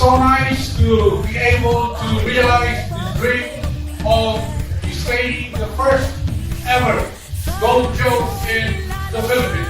so nice to be able to realize the dream of staging the first ever gold show in the Philippines.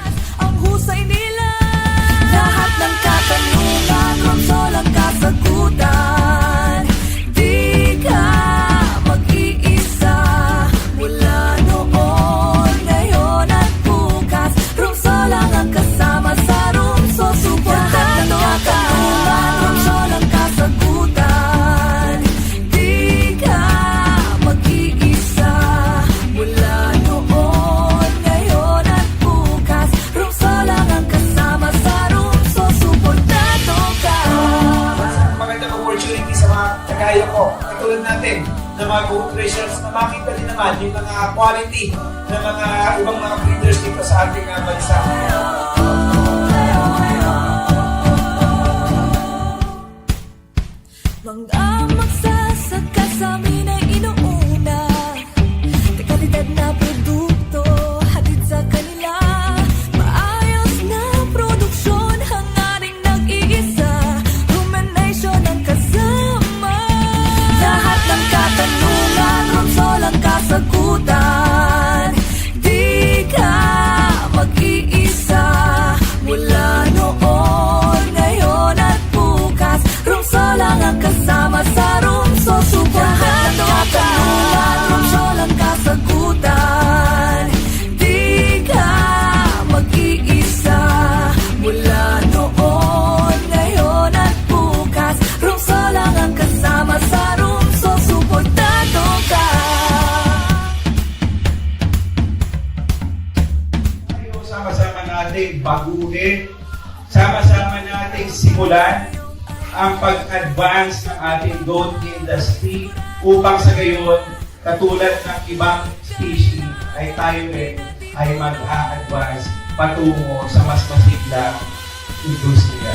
Katulad natin ng mga co-treasures na makita din naman yung mga quality ng mga ibang mga breeders dito sa ating uh, bansa. Mga magsasaka sa amin ay inuuna Dekalidad na ang kasagutan Di ka mag-iisa Mula noon, sama-sama natin baguhin, sama-sama natin simulan ang pag-advance ng ating goat industry upang sa gayon, katulad ng ibang species, ay tayo rin ay mag-a-advance patungo sa mas masiglang industriya.